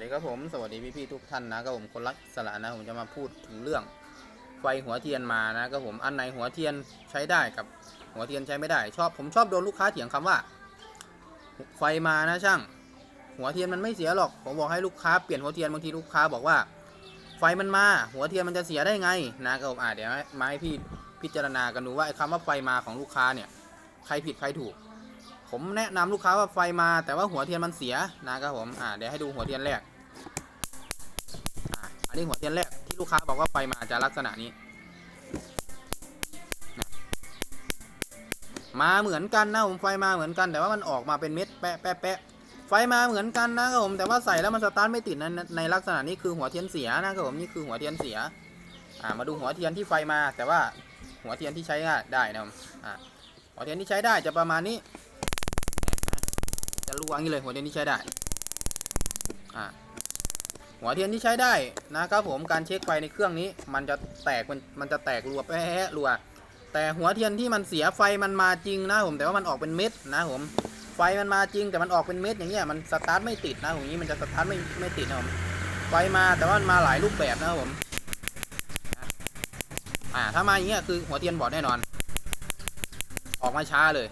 ดีครับผมสวัสดีพี่ๆทุกท่านนะครับผมคนรักสละนะผมจะมาพูดถึงเรื่อง ไฟหัวเทียนมานะครับผมอันไหนหัวเทียนใช้ได้กับหัวเทียนใช้ไม่ได้ ชอบผมชอบโดนลูกค้าเถียงคำว่า ไฟมานะช่าง หัวเทียนมันไม่เสียหรอกผมบอกให้ลูกค้าเปลี่ยนหัวเทียนบางทีลูกค้าบอกว่า ไฟมันมา หัวเทียนมันจะเสียได้ไงนะครับผมอ่าเดี๋ยวมาให้พี่พิจารณากันดูว่าไอ้คำว่าไฟมาของลูกค้าเนี่ยใครผิดใครถูกผมแนะนำลูกค้าว่าไฟมาแต่ว่าหัวเทียนมันเสียนะครับผม อ่าเดี๋ยวให้ดูหัวเทียนแรก อันนี้หัวเทียนแรกที่ลูกค้าบอกว่าไฟมาจะลักษณะนี้นะมาเหมือนกันนะผมไฟมาเหมือนกันแต่ว่ามันออกมาเป็นเม็ดแปะแปะแปะไฟมาเหมือนกันนะครับผมแต่ว่าใส่แล้วมันสตาร์ทไม่ติดในในลักษณะนี้คือหัวเทียนเสียนะครับผมนี่คือหัวเทียนเสียอ่ามาดูหัวเทียนที่ไฟมา แต่ว่าหัวเทียนที่ใช้ได้นะครับอ่าหัวเทียนที่ใช้ได้จะประมาณนี้จะรู้ว่างี้เลยหัวเทียนที่ใช้ได้อ่า หัวเทียนที่ใช้ได้นะครับผมการเช็คไฟในเครื่องนี้ มันจะแตกมันมันจะแตกรัวแปะรัว แต่หัวเทียนที่มันเสียไฟมันมาจริงนะผมแต่ว่ามันออกเป็นเม็ดนะผมไฟมันมาจริงแต่มันออกเป็นเม็ดอย่างเงี้ยมันสตาร์ทไม่ติดนะผมนี้มันจะสตาร์ทไม่ไม่ติดนะผมไฟมาแต่ว่ามันมาหลายรูปแบบนะผมอ่าถ้ามาอย่างเงี้ยคือหัวเทียนบอดแน่นอน ออกมาช้าเลย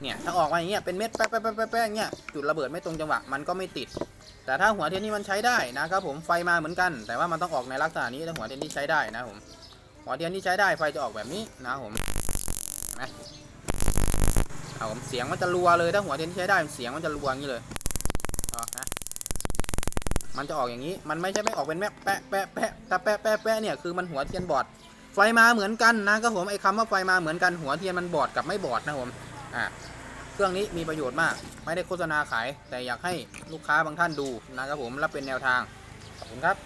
เนี่ยถ้าออกมาอย่างเงี้ยเป็นเม็ดแป๊ะแป๊ะแป๊ะแป๊ะแป๊ะอย่างเงี้ยจุดระเบิดไม่ตรงจังหวะมันก็ไม่ติด แต่ถ้าหัวเทียนนี่มันใช้ได้นะครับผมไฟมาเหมือนกัน แต่ว่ามันต้องออกในลักษณะนี้ถ้าหัวเทียนที่ใช้ได้นะผมหัวเทียนที่ใช้ได้ไฟจะออกแบบนี้นะผมเนไหมเอาผมเสียงมันจะรัวเลยถ้าหัวเทียนที่ใช้ได้เสียงมันจะรัวอย่างนี้เลยเอานะมันจะออกอย่างนี้ มันไม่ใช่ไม่ออกเป็นแม่แปะแปะแปะแต่แปะแปะแปะเนี่ยคือมันหัวเทียนบอด ไฟมาเหมือนกันนะครับผมไอ้คำว่าไฟมาเหมือนกันหัวเทียนมันบอดกับไม่บอดนะผมอ่า เครื่องนี้มีประโยชน์มาก ไม่ได้โฆษณาขาย แต่อยากให้ลูกค้าบางท่านดูนะครับผมรับเป็นแนวทาง ขอบคุณครับ